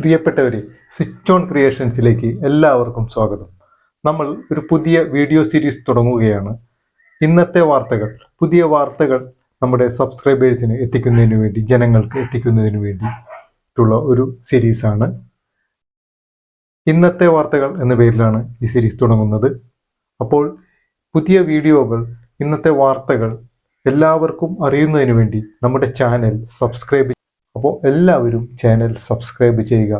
പ്രിയപ്പെട്ടവരെ switch on ക്രിയേഷൻസിലേക്ക് എല്ലാവർക്കും സ്വാഗതം. നമ്മൾ ഒരു പുതിയ വീഡിയോ സീരീസ് തുടങ്ങുകയാണ്. ഇന്നത്തെ വാർത്തകൾ പുതിയ വാർത്തകൾ നമ്മുടെ സബ്സ്ക്രൈബേഴ്സിന് എത്തിക്കുന്നതിന് വേണ്ടി ജനങ്ങൾക്ക് എത്തിക്കുന്നതിന് വേണ്ടിയിട്ടുള്ള ഒരു സീരീസാണ് ഇന്നത്തെ വാർത്തകൾ എന്ന പേരിലാണ് ഈ സീരീസ് തുടങ്ങുന്നത്. അപ്പോൾ പുതിയ വീഡിയോകൾ ഇന്നത്തെ വാർത്തകൾ എല്ലാവർക്കും അറിയുന്നതിന് വേണ്ടി നമ്മുടെ ചാനൽ സബ്സ്ക്രൈബ് അപ്പോൾ എല്ലാവരും ചാനൽ സബ്സ്ക്രൈബ് ചെയ്യുക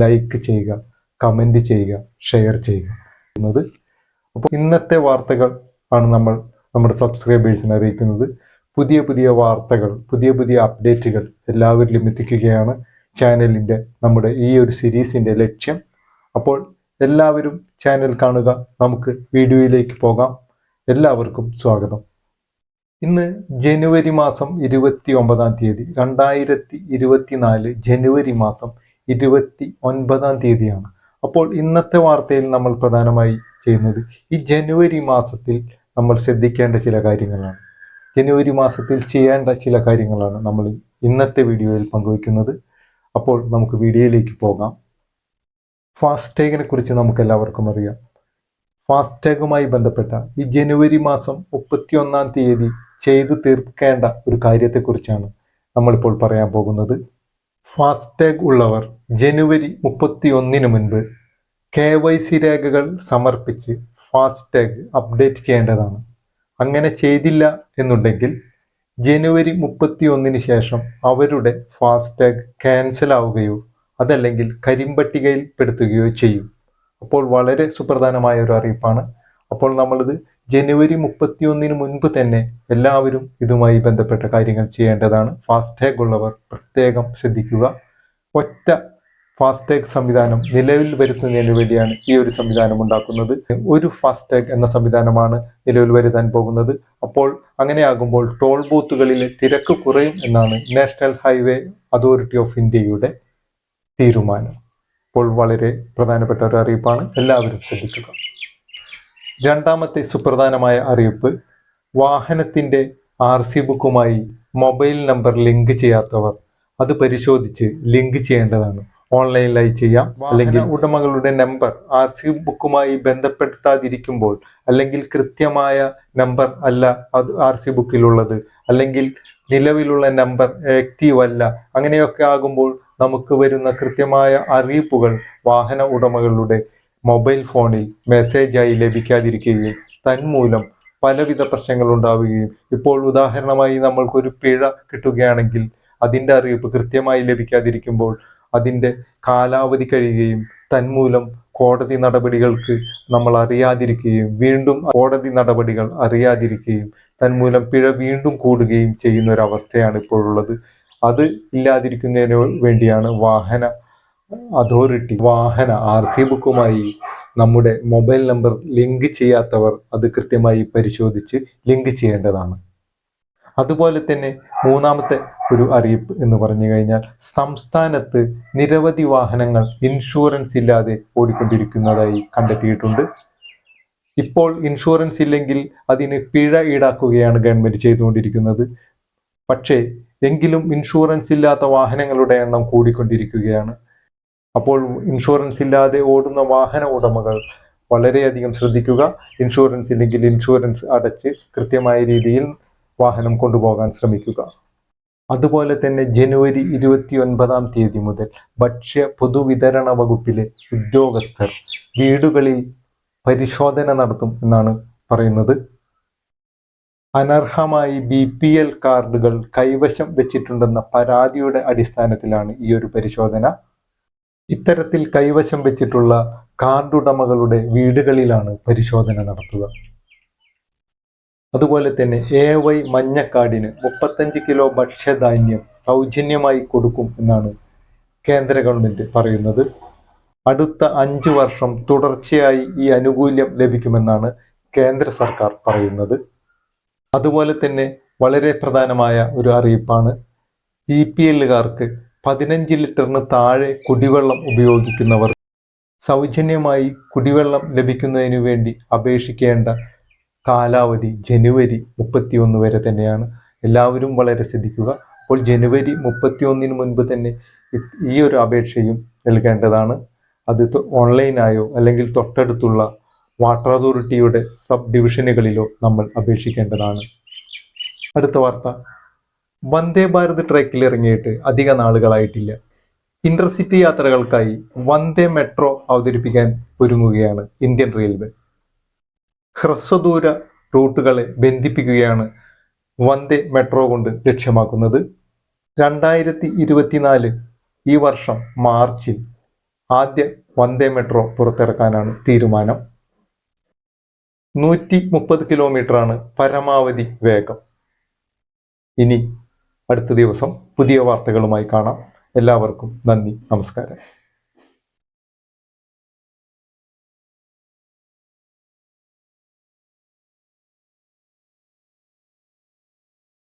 ലൈക്ക് ചെയ്യുക കമന്റ് ചെയ്യുക ഷെയർ ചെയ്യുക. അപ്പോൾ ഇന്നത്തെ വാർത്തകൾ ആണ് നമ്മൾ നമ്മുടെ സബ്സ്ക്രൈബേഴ്സിനെ അറിയിക്കുന്നത്. പുതിയ പുതിയ വാർത്തകൾ പുതിയ പുതിയ അപ്ഡേറ്റുകൾ എല്ലാവരിലും എത്തിക്കുകയാണ് ചാനലിന്റെ നമ്മുടെ ഈ ഒരു സീരീസിന്റെ ലക്ഷ്യം. അപ്പോൾ എല്ലാവരും ചാനൽ കാണുക. നമുക്ക് വീഡിയോയിലേക്ക് പോകാം. എല്ലാവർക്കും സ്വാഗതം. ഇന്ന് ജനുവരി മാസം ഇരുപത്തി ഒമ്പതാം തീയതി രണ്ടായിരത്തി ഇരുപത്തിനാല് ജനുവരി മാസം ഇരുപത്തി ഒൻപതാം തീയതിയാണ്. അപ്പോൾ ഇന്നത്തെ വാർത്തയിൽ നമ്മൾ പ്രധാനമായി ചെയ്യുന്നത് ഈ ജനുവരി മാസത്തിൽ നമ്മൾ ശ്രദ്ധിക്കേണ്ട ചില കാര്യങ്ങളാണ്. ജനുവരി മാസത്തിൽ ചെയ്യേണ്ട ചില കാര്യങ്ങളാണ് നമ്മൾ ഇന്നത്തെ വീഡിയോയിൽ പങ്കുവയ്ക്കുന്നത്. അപ്പോൾ നമുക്ക് വീഡിയോയിലേക്ക് പോകാം. ഫാസ്ടാഗിനെ കുറിച്ച് നമുക്ക് എല്ലാവർക്കും അറിയാം. ഫാസ്ടാഗുമായി ബന്ധപ്പെട്ട ഈ ജനുവരി മാസം മുപ്പത്തി ഒന്നാം തീയതി ചെയ്തു തീർക്കേണ്ട ഒരു കാര്യത്തെക്കുറിച്ചാണ് നമ്മളിപ്പോൾ പറയാൻ പോകുന്നത്. ഫാസ്ടാഗ് ഉള്ളവർ ജനുവരി മുപ്പത്തി ഒന്നിന് മുൻപ് കെ വൈ സി രേഖകൾ സമർപ്പിച്ച് ഫാസ്ടാഗ് അപ്ഡേറ്റ് ചെയ്യേണ്ടതാണ്. അങ്ങനെ ചെയ്തില്ല എന്നുണ്ടെങ്കിൽ ജനുവരി മുപ്പത്തി ഒന്നിന് ശേഷം അവരുടെ ഫാസ്ടാഗ് ക്യാൻസൽ ആവുകയോ അതല്ലെങ്കിൽ കരിമ്പട്ടികയിൽ പെടുത്തുകയോ ചെയ്യും. അപ്പോൾ വളരെ സുപ്രധാനമായ ഒരു അറിയിപ്പാണ്. അപ്പോൾ നമ്മളിത് ജനുവരി മുപ്പത്തി ഒന്നിന് മുൻപ് തന്നെ എല്ലാവരും ഇതുമായി ബന്ധപ്പെട്ട കാര്യങ്ങൾ ചെയ്യേണ്ടതാണ്. ഫാസ്ടാഗ് ഉള്ളവർ പ്രത്യേകം ശ്രദ്ധിക്കുക. ഒറ്റ ഫാസ്ടാഗ് സംവിധാനം നിലവിൽ വരുത്തുന്നതിന് വേണ്ടിയാണ് ഈ ഒരു സംവിധാനം ഉണ്ടാക്കുന്നത്. ഒരു ഫാസ്ടാഗ് എന്ന സംവിധാനമാണ് നിലവിൽ വരുത്താൻ പോകുന്നത്. അപ്പോൾ അങ്ങനെയാകുമ്പോൾ ടോൾ ബൂത്തുകളിലെ തിരക്ക് കുറയും എന്നാണ് നാഷണൽ ഹൈവേ അതോറിറ്റി ഓഫ് ഇന്ത്യയുടെ തീരുമാനം. അപ്പോൾ വളരെ പ്രധാനപ്പെട്ട ഒരു അറിയിപ്പാണ്. എല്ലാവരും ശ്രദ്ധിക്കുക. രണ്ടാമത്തെ സുപ്രധാനമായ അറിയിപ്പ് വാഹനത്തിന്റെ ആർ സി ബുക്കുമായി മൊബൈൽ നമ്പർ ലിങ്ക് ചെയ്യാത്തവർ. അത് പരിശോധിച്ച് ലിങ്ക് ചെയ്യേണ്ടതാണ്. ഓൺലൈനിലായി ചെയ്യാം. അല്ലെങ്കിൽ ഉടമകളുടെ നമ്പർ ആർ സി ബുക്കുമായി ബന്ധപ്പെടുത്താതിരിക്കുമ്പോൾ അല്ലെങ്കിൽ കൃത്യമായ നമ്പർ അല്ല അത് ആർ സി ബുക്കിലുള്ളത്. അല്ലെങ്കിൽ നിലവിലുള്ള നമ്പർ ആക്റ്റീവ് അല്ല. അങ്ങനെയൊക്കെ ആകുമ്പോൾ നമുക്ക് വരുന്ന കൃത്യമായ അറിയിപ്പുകൾ വാഹന ഉടമകളുടെ മൊബൈൽ ഫോണിൽ മെസ്സേജായി ലഭിക്കാതിരിക്കുകയും തന്മൂലം പലവിധ പ്രശ്നങ്ങൾ ഉണ്ടാവുകയും ഇപ്പോൾ ഉദാഹരണമായി നമ്മൾക്കൊരു പിഴ കിട്ടുകയാണെങ്കിൽ അതിന്റെ അറിയിപ്പ് കൃത്യമായി ലഭിക്കാതിരിക്കുമ്പോൾ അതിന്റെ കാലാവധി കഴിയുകയും തന്മൂലം കോടതി നടപടികൾക്ക് നമ്മൾ അറിയാതിരിക്കുകയും വീണ്ടും കോടതി നടപടികൾ അറിയാതിരിക്കുകയും തന്മൂലം പിഴ വീണ്ടും കൂടുകയും ചെയ്യുന്ന ഒരു അവസ്ഥയാണ് ഇപ്പോഴുള്ളത് അത് ഇല്ലാതിരിക്കുന്നതിന് വേണ്ടിയാണ് വാഹന അതോറിറ്റി വാഹന ആർ സി ബുക്കുമായി നമ്മുടെ മൊബൈൽ നമ്പർ ലിങ്ക് ചെയ്യാത്തവർ അത് കൃത്യമായി പരിശോധിച്ച് ലിങ്ക് ചെയ്യേണ്ടതാണ്. അതുപോലെ തന്നെ മൂന്നാമത്തെ ഒരു അറിയിപ്പ് എന്ന് പറഞ്ഞു കഴിഞ്ഞാൽ സംസ്ഥാനത്ത് നിരവധി വാഹനങ്ങൾ ഇൻഷുറൻസ് ഇല്ലാതെ ഓടിക്കൊണ്ടിരിക്കുന്നതായി കണ്ടെത്തിയിട്ടുണ്ട്. ഇപ്പോൾ ഇൻഷുറൻസ് ഇല്ലെങ്കിൽ അതിന് പിഴ ഈടാക്കുകയാണ് ഗവൺമെന്റ് ചെയ്തുകൊണ്ടിരിക്കുന്നത്. പക്ഷേ എങ്കിലും ഇൻഷുറൻസ് ഇല്ലാത്ത വാഹനങ്ങളുടെ എണ്ണം കൂടിക്കൊണ്ടിരിക്കുകയാണ്. അപ്പോൾ ഇൻഷുറൻസ് ഇല്ലാതെ ഓടുന്ന വാഹന ഉടമകൾ വളരെയധികം ശ്രദ്ധിക്കുക. ഇൻഷുറൻസ് ഇല്ലെങ്കിൽ ഇൻഷുറൻസ് അടച്ച് കൃത്യമായ രീതിയിൽ വാഹനം കൊണ്ടുപോകാൻ ശ്രമിക്കുക. അതുപോലെ തന്നെ ജനുവരി ഇരുപത്തി ഒൻപതാം തീയതി മുതൽ ഭക്ഷ്യ പൊതുവിതരണ വകുപ്പിലെ ഉദ്യോഗസ്ഥർ വീടുകളിൽ പരിശോധന നടത്തും എന്നാണ് പറയുന്നത്. അനർഹമായി ബി പി എൽ കാർഡുകൾ കൈവശം വെച്ചിട്ടുണ്ടെന്ന പരാതിയുടെ അടിസ്ഥാനത്തിലാണ് ഈ ഒരു പരിശോധന. ഇത്തരത്തിൽ കൈവശം വെച്ചിട്ടുള്ള കാർഡുടമകളുടെ വീടുകളിലാണ് പരിശോധന നടത്തുക. അതുപോലെ തന്നെ എ വൈ മഞ്ഞക്കാടിന് മുപ്പത്തഞ്ച് കിലോ ഭക്ഷ്യധാന്യം സൗജന്യമായി കൊടുക്കും എന്നാണ് കേന്ദ്ര ഗവൺമെന്റ് പറയുന്നത്. അടുത്ത അഞ്ചു വർഷം തുടർച്ചയായി ഈ ആനുകൂല്യം ലഭിക്കുമെന്നാണ് കേന്ദ്ര സർക്കാർ പറയുന്നത്. അതുപോലെ തന്നെ വളരെ പ്രധാനമായ ഒരു അറിയിപ്പാണ്. പി പി എല്ലുകാർക്ക് പതിനഞ്ച് ലിറ്ററിന് താഴെ കുടിവെള്ളം ഉപയോഗിക്കുന്നവർ സൗജന്യമായി കുടിവെള്ളം ലഭിക്കുന്നതിനു വേണ്ടി അപേക്ഷിക്കേണ്ട കാലാവധി ജനുവരി മുപ്പത്തി ഒന്ന് വരെ തന്നെയാണ്. എല്ലാവരും വളരെ ശ്രദ്ധിക്കുക. അപ്പോൾ ജനുവരി മുപ്പത്തി ഒന്നിന് മുൻപ് തന്നെ ഈ ഒരു അപേക്ഷയും നൽകേണ്ടതാണ്. അത് ഓൺലൈനായോ അല്ലെങ്കിൽ തൊട്ടടുത്തുള്ള വാട്ടർ അതോറിറ്റിയുടെ സബ് ഡിവിഷനുകളിലോ നമ്മൾ അപേക്ഷിക്കേണ്ടതാണ്. അടുത്ത വാർത്ത. വന്ദേ ഭാരത് ട്രാക്കിൽ ഇറങ്ങിയിട്ട് അധിക നാളുകളായിട്ടില്ല. ഇന്റർസിറ്റി യാത്രകൾക്കായി വന്ദേ മെട്രോ അവതരിപ്പിക്കാൻ ഒരുങ്ങുകയാണ് ഇന്ത്യൻ റെയിൽവേ. ഹ്രസ്വദൂര റൂട്ടുകളെ ബന്ധിപ്പിക്കുകയാണ് വന്ദേ മെട്രോ കൊണ്ട് ലക്ഷ്യമാക്കുന്നത്. രണ്ടായിരത്തി ഇരുപത്തിനാല് ഈ വർഷം മാർച്ചിൽ ആദ്യ വന്ദേ മെട്രോ പുറത്തിറക്കാനാണ് തീരുമാനം. നൂറ്റി മുപ്പത് കിലോമീറ്ററാണ് പരമാവധി വേഗം. ഇനി അടുത്ത ദിവസം പുതിയ വാർത്തകളുമായി കാണാം. എല്ലാവർക്കും നന്ദി നമസ്കാരം.